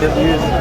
100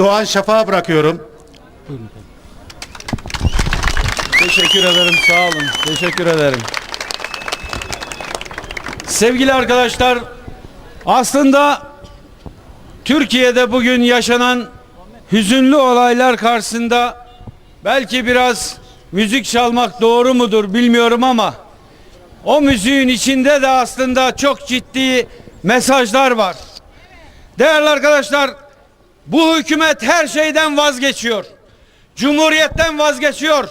Doğan Şafak'a bırakıyorum. Teşekkür ederim sağ olun. Teşekkür ederim. Sevgili arkadaşlar aslında Türkiye'de bugün yaşanan hüzünlü olaylar karşısında belki biraz müzik çalmak doğru mudur bilmiyorum ama o müziğin içinde de aslında çok ciddi mesajlar var. Değerli arkadaşlar bu hükümet her şeyden vazgeçiyor. Cumhuriyetten vazgeçiyor.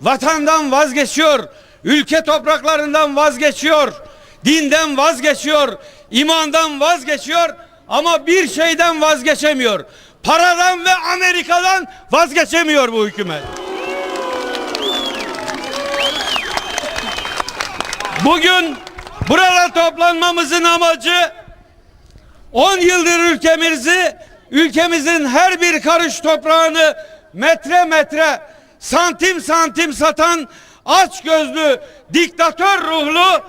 Vatandan vazgeçiyor. Ülke topraklarından vazgeçiyor. Dinden vazgeçiyor. imandan vazgeçiyor. Ama bir şeyden vazgeçemiyor. Paradan ve Amerika'dan vazgeçemiyor bu hükümet. Bugün burada toplanmamızın amacı 10 yıldır ülkemizi, ülkemizin her bir karış toprağını metre metre, santim santim satan aç gözlü, diktatör ruhlu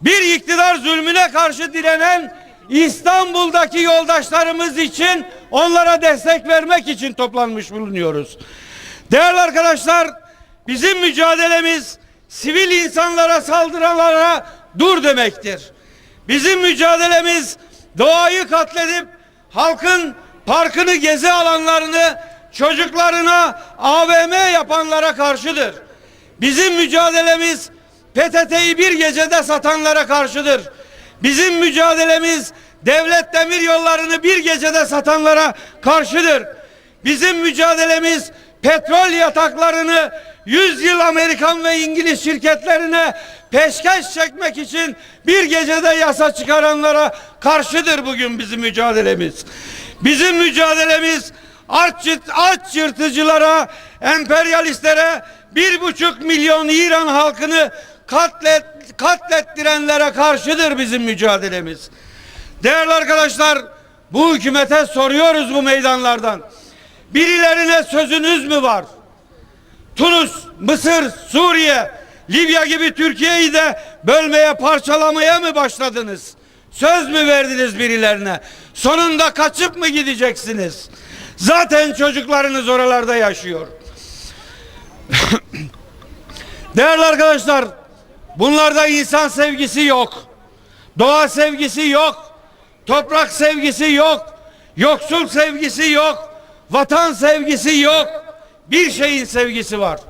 bir iktidar zulmüne karşı direnen İstanbul'daki yoldaşlarımız için onlara destek vermek için toplanmış bulunuyoruz. Değerli arkadaşlar, bizim mücadelemiz sivil insanlara saldıranlara dur demektir. Bizim mücadelemiz doğayı katledip halkın parkını gezi alanlarını çocuklarına AVM yapanlara karşıdır. Bizim mücadelemiz PTT'yi bir gecede satanlara karşıdır. Bizim mücadelemiz devlet demir yollarını bir gecede satanlara karşıdır. Bizim mücadelemiz petrol yataklarını 100 yıl Amerikan ve İngiliz şirketlerine peşkeş çekmek için bir gecede yasa çıkaranlara karşıdır bugün bizim mücadelemiz. Bizim mücadelemiz aç, aç yırtıcılara, emperyalistlere bir buçuk milyon İran halkını katlet, katlettirenlere karşıdır bizim mücadelemiz. Değerli arkadaşlar bu hükümete soruyoruz bu meydanlardan. Birilerine sözünüz mü var? Tunus, Mısır, Suriye, Libya gibi Türkiye'yi de bölmeye, parçalamaya mı başladınız? Söz mü verdiniz birilerine? Sonunda kaçıp mı gideceksiniz? Zaten çocuklarınız oralarda yaşıyor. Değerli arkadaşlar, bunlarda insan sevgisi yok. Doğa sevgisi yok. Toprak sevgisi yok. Yoksul sevgisi yok. Vatan sevgisi yok. Bir şeyin sevgisi var.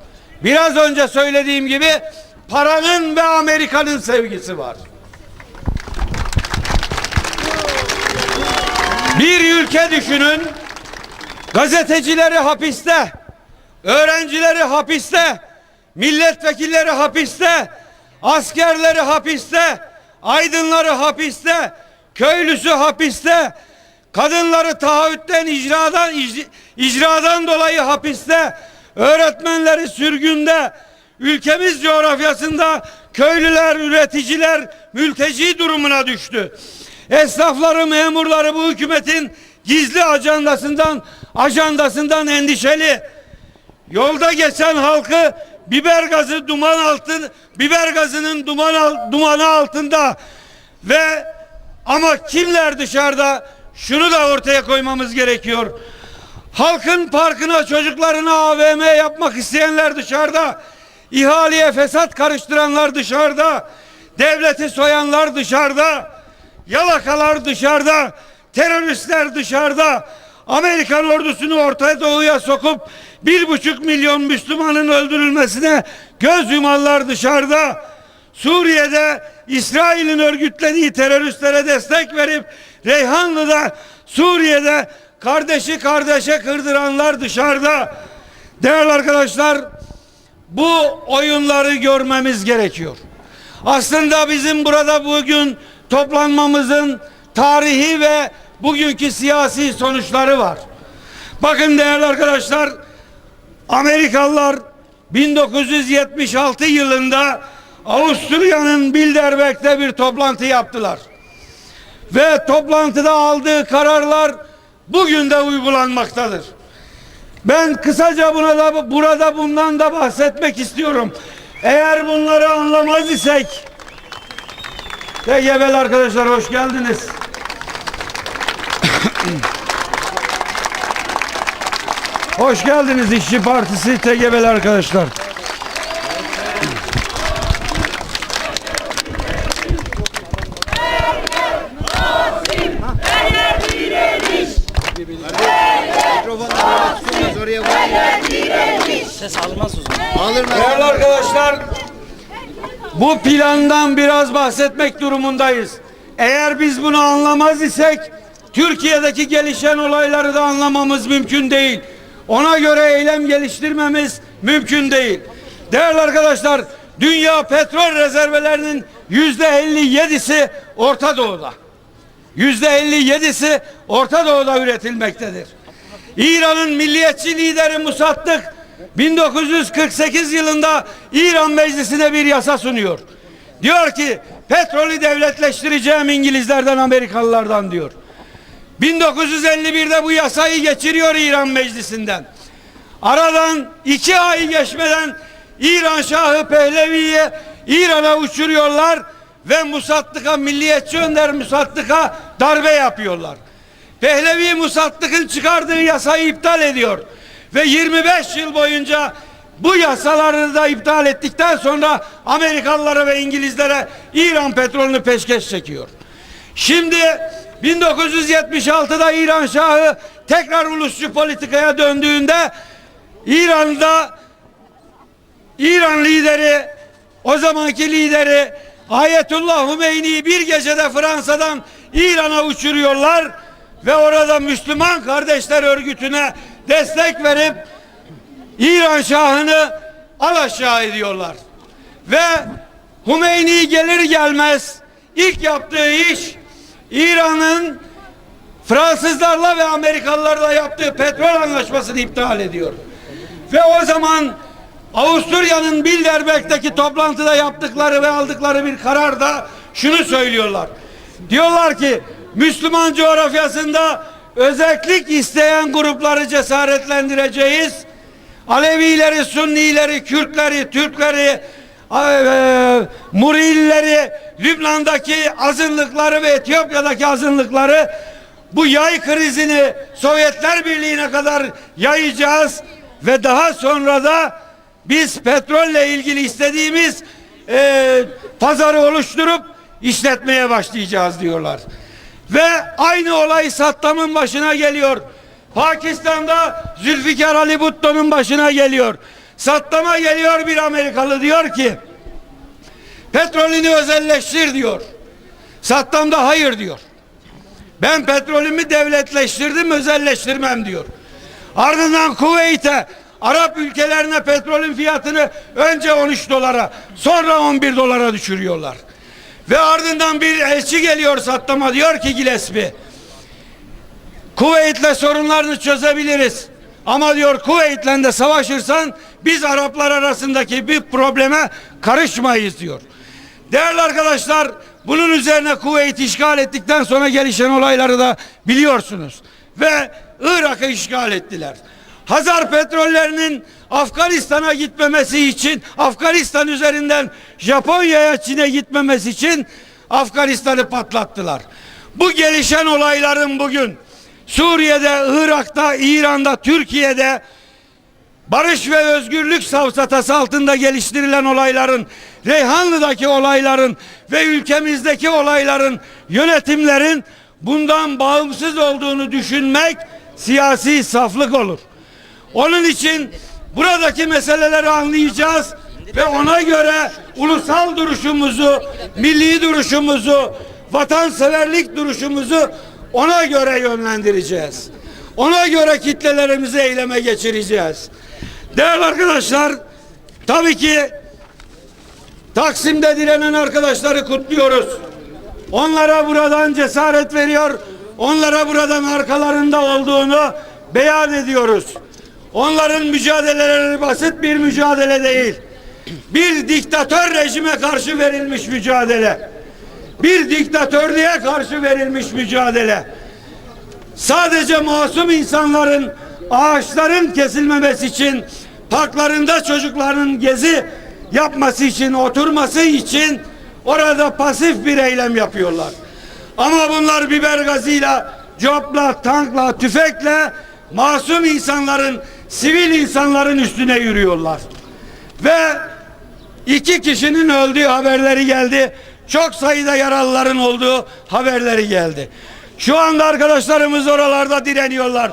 Biraz önce söylediğim gibi paranın ve Amerika'nın sevgisi var. Bir ülke düşünün. Gazetecileri hapiste, öğrencileri hapiste, milletvekilleri hapiste, askerleri hapiste, aydınları hapiste, köylüsü hapiste, kadınları taahhütten icradan icra- icradan dolayı hapiste, öğretmenleri sürgünde, ülkemiz coğrafyasında köylüler, üreticiler mülteci durumuna düştü. Esnafları, memurları bu hükümetin gizli ajandasından ajandasından endişeli. Yolda geçen halkı biber gazı duman altın biber gazının duman al- dumanı altında ve ama kimler dışarıda şunu da ortaya koymamız gerekiyor. Halkın parkına çocuklarına AVM yapmak isteyenler dışarıda. İhaleye fesat karıştıranlar dışarıda. Devleti soyanlar dışarıda. Yalakalar dışarıda. Teröristler dışarıda. Amerikan ordusunu Orta Doğu'ya sokup bir buçuk milyon Müslümanın öldürülmesine göz yumanlar dışarıda. Suriye'de İsrail'in örgütlediği teröristlere destek verip Reyhanlı'da Suriye'de kardeşi kardeşe kırdıranlar dışarıda. Değerli arkadaşlar bu oyunları görmemiz gerekiyor. Aslında bizim burada bugün toplanmamızın tarihi ve bugünkü siyasi sonuçları var. Bakın değerli arkadaşlar Amerikalılar 1976 yılında Avusturya'nın Bilderberg'de bir toplantı yaptılar. Ve toplantıda aldığı kararlar bugün de uygulanmaktadır. Ben kısaca buna da burada bundan da bahsetmek istiyorum. Eğer bunları anlamaz isek TGB'li arkadaşlar hoş geldiniz. Hoş geldiniz İşçi Partisi TGB'li arkadaşlar. Değerli arkadaşlar bu plandan biraz bahsetmek durumundayız. Eğer biz bunu anlamaz isek Türkiye'deki gelişen olayları da anlamamız mümkün değil. Ona göre eylem geliştirmemiz mümkün değil. Değerli arkadaşlar dünya petrol rezervelerinin yüzde 57'si Orta Doğu'da. Yüzde 57'si Orta Doğu'da üretilmektedir. İran'ın milliyetçi lideri Musaddık 1948 yılında İran meclisine bir yasa sunuyor. Diyor ki petrolü devletleştireceğim İngilizlerden Amerikalılardan diyor. 1951'de bu yasayı geçiriyor İran meclisinden. Aradan iki ay geçmeden İran Şahı Pehlevi'ye İran'a uçuruyorlar ve Musaddık'a milliyetçi önder Musaddık'a darbe yapıyorlar. Pehlevi Musaddık'ın çıkardığı yasayı iptal ediyor ve 25 yıl boyunca bu yasaları da iptal ettikten sonra Amerikalılara ve İngilizlere İran petrolünü peşkeş çekiyor. Şimdi 1976'da İran Şahı tekrar ulusçu politikaya döndüğünde İran'da İran lideri o zamanki lideri Ayetullah Hümeyni'yi bir gecede Fransa'dan İran'a uçuruyorlar ve orada Müslüman Kardeşler Örgütü'ne destek verip İran Şahı'nı alaşağı ediyorlar. Ve Hümeyni gelir gelmez ilk yaptığı iş İran'ın Fransızlarla ve Amerikalılarla yaptığı petrol anlaşmasını iptal ediyor. Ve o zaman Avusturya'nın Bilderberg'deki toplantıda yaptıkları ve aldıkları bir kararda şunu söylüyorlar. Diyorlar ki Müslüman coğrafyasında özellik isteyen grupları cesaretlendireceğiz. Alevileri, Sunnileri, Kürtleri, Türkleri, e, Murielileri, Lübnan'daki azınlıkları ve Etiyopya'daki azınlıkları bu yay krizini Sovyetler Birliği'ne kadar yayacağız ve daha sonra da biz petrolle ilgili istediğimiz e, pazarı oluşturup işletmeye başlayacağız diyorlar. Ve aynı olay Saddam'ın başına geliyor. Pakistan'da Zülfikar Ali Bhutto'nun başına geliyor. Saddam'a geliyor bir Amerikalı diyor ki petrolünü özelleştir diyor. Saddam da hayır diyor. Ben petrolümü devletleştirdim özelleştirmem diyor. Ardından Kuveyt'e Arap ülkelerine petrolün fiyatını önce 13 dolara sonra 11 dolara düşürüyorlar. Ve ardından bir elçi geliyor Saddam'a diyor ki Gillespie Kuveyt'le sorunlarını çözebiliriz. Ama diyor Kuveyt'le de savaşırsan biz Araplar arasındaki bir probleme karışmayız diyor. Değerli arkadaşlar bunun üzerine Kuveyt işgal ettikten sonra gelişen olayları da biliyorsunuz. Ve Irak'ı işgal ettiler. Hazar petrollerinin Afganistan'a gitmemesi için Afganistan üzerinden Japonya'ya Çin'e gitmemesi için Afganistan'ı patlattılar. Bu gelişen olayların bugün Suriye'de, Irak'ta, İran'da, Türkiye'de barış ve özgürlük savsatası altında geliştirilen olayların, Reyhanlı'daki olayların ve ülkemizdeki olayların, yönetimlerin bundan bağımsız olduğunu düşünmek siyasi saflık olur. Onun için buradaki meseleleri anlayacağız ve ona göre ulusal duruşumuzu, milli duruşumuzu, vatanseverlik duruşumuzu ona göre yönlendireceğiz. Ona göre kitlelerimizi eyleme geçireceğiz. Değerli arkadaşlar, tabii ki Taksim'de direnen arkadaşları kutluyoruz. Onlara buradan cesaret veriyor. Onlara buradan arkalarında olduğunu beyan ediyoruz. Onların mücadeleleri basit bir mücadele değil. Bir diktatör rejime karşı verilmiş mücadele. Bir diktatörlüğe karşı verilmiş mücadele. Sadece masum insanların ağaçların kesilmemesi için parklarında çocukların gezi yapması için oturması için orada pasif bir eylem yapıyorlar. Ama bunlar biber gazıyla, copla, tankla, tüfekle masum insanların, sivil insanların üstüne yürüyorlar. Ve iki kişinin öldüğü haberleri geldi. Çok sayıda yaralıların olduğu haberleri geldi. Şu anda arkadaşlarımız oralarda direniyorlar.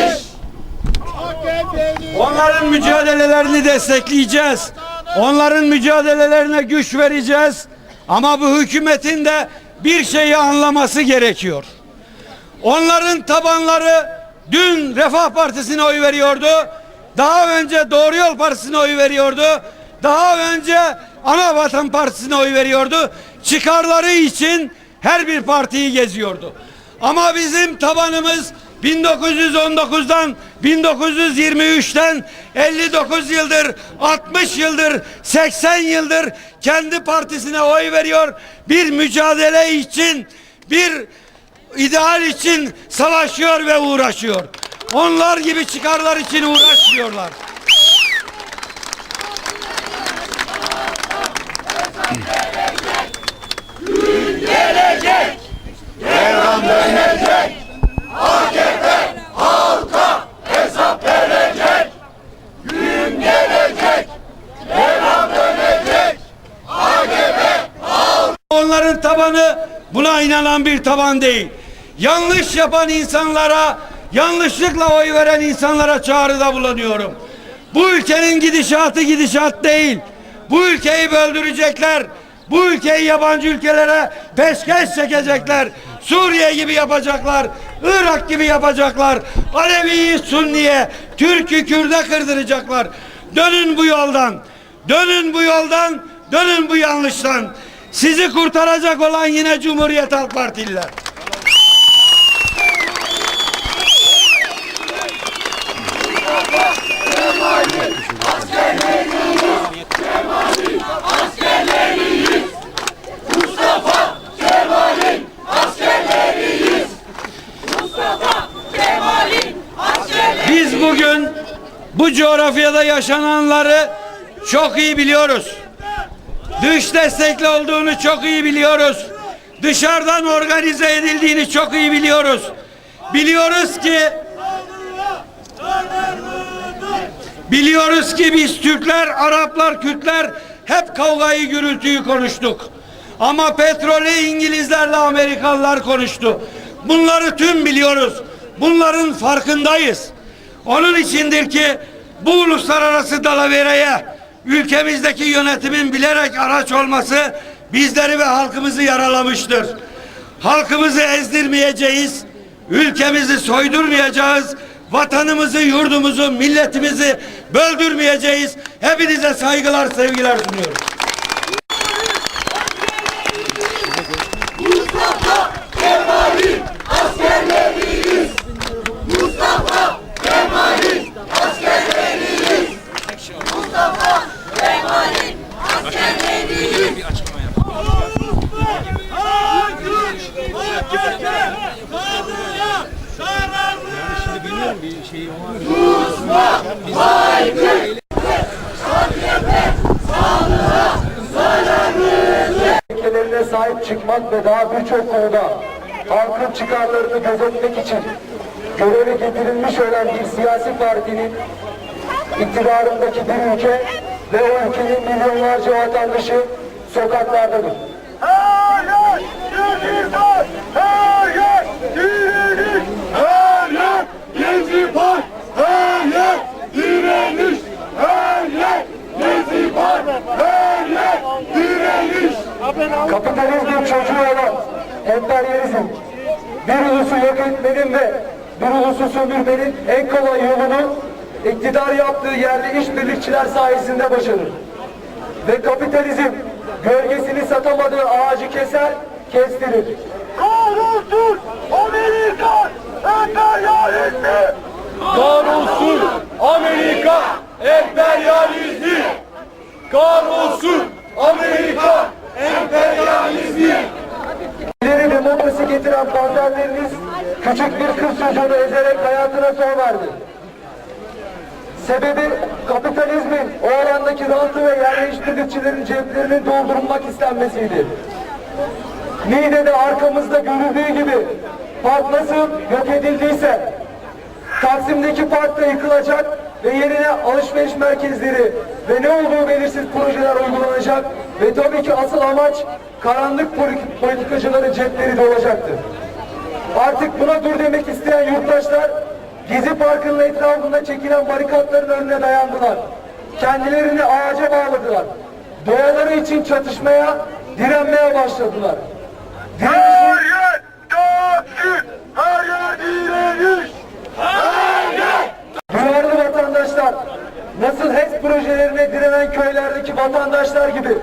Onların mücadelelerini destekleyeceğiz. Onların mücadelelerine güç vereceğiz. Ama bu hükümetin de bir şeyi anlaması gerekiyor. Onların tabanları dün Refah Partisi'ne oy veriyordu. Daha önce Doğru Yol Partisi'ne oy veriyordu. Daha önce Ana Vatan Partisi'ne oy veriyordu. Çıkarları için her bir partiyi geziyordu. Ama bizim tabanımız 1919'dan 1923'ten 59 yıldır 60 yıldır 80 yıldır kendi partisine oy veriyor. Bir mücadele için bir ideal için savaşıyor ve uğraşıyor. Onlar gibi çıkarlar için uğraşmıyorlar. Devran dönecek. AKP halka hesap verecek. Gün gelecek. Devran dönecek. Onların tabanı buna inanan bir taban değil. Yanlış yapan insanlara, yanlışlıkla oy veren insanlara çağrıda bulunuyorum. Bu ülkenin gidişatı gidişat değil. Bu ülkeyi böldürecekler. Bu ülkeyi yabancı ülkelere peşkeş çekecekler. Suriye gibi yapacaklar. Irak gibi yapacaklar. Alevi'yi Sunni'ye, Türk'ü Kürt'e kırdıracaklar. Dönün bu yoldan. Dönün bu yoldan. Dönün bu yanlıştan. Sizi kurtaracak olan yine Cumhuriyet Halk Partililer. Biz bugün bu coğrafyada yaşananları çok iyi biliyoruz. Dış destekli olduğunu çok iyi biliyoruz. Dışarıdan organize edildiğini çok iyi biliyoruz. Biliyoruz ki Biliyoruz ki biz Türkler, Araplar, Kürtler hep kavgayı, gürültüyü konuştuk. Ama petrolü İngilizlerle Amerikalılar konuştu. Bunları tüm biliyoruz. Bunların farkındayız. Onun içindir ki bu uluslararası dalavereye ülkemizdeki yönetimin bilerek araç olması bizleri ve halkımızı yaralamıştır. Halkımızı ezdirmeyeceğiz, ülkemizi soydurmayacağız, vatanımızı, yurdumuzu, milletimizi böldürmeyeceğiz. Hepinize saygılar, sevgiler sunuyorum. Çıkmak ve daha birçok konuda halkın çıkarlarını gözetmek için göreve getirilmiş olan bir siyasi partinin iktidarındaki bir ülke ve o ülkenin milyonlarca vatandaşı sokaklardadır. Hayır! Gezi! Direniş! Hayır! Gezi! Direniş! Hayır! Gezi! Direniş! Kapitalizmin çocuğu olan emperyalizm bir ulusu yok etmenin ve bir ulusu sömürmenin en kolay yolunu iktidar yaptığı yerde işbirlikçiler sayesinde başarır. Ve kapitalizm gölgesini satamadığı ağacı keser, kestirir. Kahrolsun Amerika emperyalizmi! Kahrolsun Amerika emperyalizmi. Kahrolsun Amerika emperyalizmi. Demokrasi getiren panterleriniz küçük bir kız çocuğunu ezerek hayatına son verdi. Sebebi kapitalizmin o alandaki rantı ve yerleştiricilerin ceplerini doldurulmak istenmesiydi. Niğde'de arkamızda görüldüğü gibi park nasıl yok edildiyse Taksim'deki park da yıkılacak ve yerine alışveriş merkezleri ve ne olduğu belirsiz projeler uygulanacak ve tabii ki asıl amaç karanlık poli- politikacıların cepleri dolacaktır. Artık buna dur demek isteyen yurttaşlar Gezi Parkı'nın etrafında çekilen barikatların önüne dayandılar. Kendilerini ağaca bağladılar. Doğaları için çatışmaya, direnmeye başladılar. Direnişin Hayır! Taksim! Hayır direniş! Hayır! Duyarlı vatandaşlar nasıl HES projelerine direnen köylerdeki vatandaşlar gibi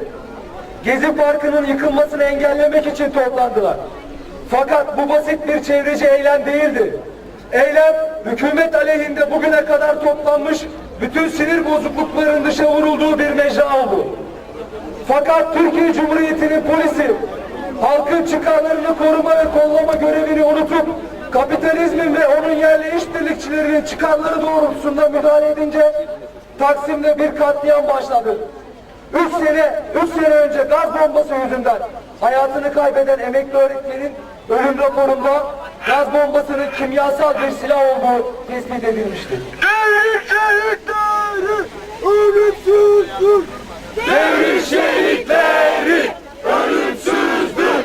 Gezi Parkı'nın yıkılmasını engellemek için toplandılar. Fakat bu basit bir çevreci eylem değildi. Eylem hükümet aleyhinde bugüne kadar toplanmış bütün sinir bozuklukların dışa vurulduğu bir mecra oldu. Fakat Türkiye Cumhuriyeti'nin polisi halkın çıkarlarını koruma ve kollama görevini unutup kapitalizmin ve onun yerli işbirlikçilerinin çıkarları doğrultusunda müdahale edince Taksim'de bir katliam başladı. Üç sene, üç sene önce gaz bombası yüzünden hayatını kaybeden emekli öğretmenin ölüm raporunda gaz bombasının kimyasal bir silah olduğu tespit edilmiştir. Devrim şehitleri ölümsüzdür. Devrim şehitleri ölümsüzdür.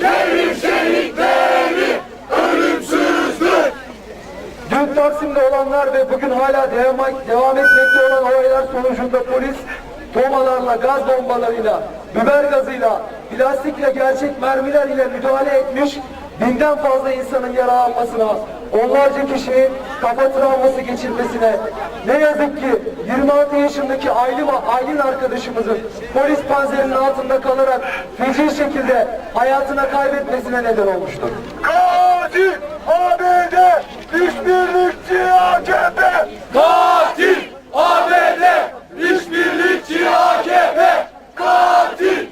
Devrim şehitleri ölümsüzdür. Dün Taksim'de olanlar ve bugün hala devam, etmekte olan olaylar sonucunda polis tomalarla, gaz bombalarıyla, biber gazıyla, plastikle, gerçek mermiler ile müdahale etmiş, binden fazla insanın yaralanmasına, onlarca kişinin kafa travması geçirmesine, ne yazık ki 26 yaşındaki Aylin, Aylin arkadaşımızın polis panzerinin altında kalarak feci şekilde hayatına kaybetmesine neden olmuştur. Gazi ABD İşbirlikçi AKP katil. ABD işbirlikçi AKP katil.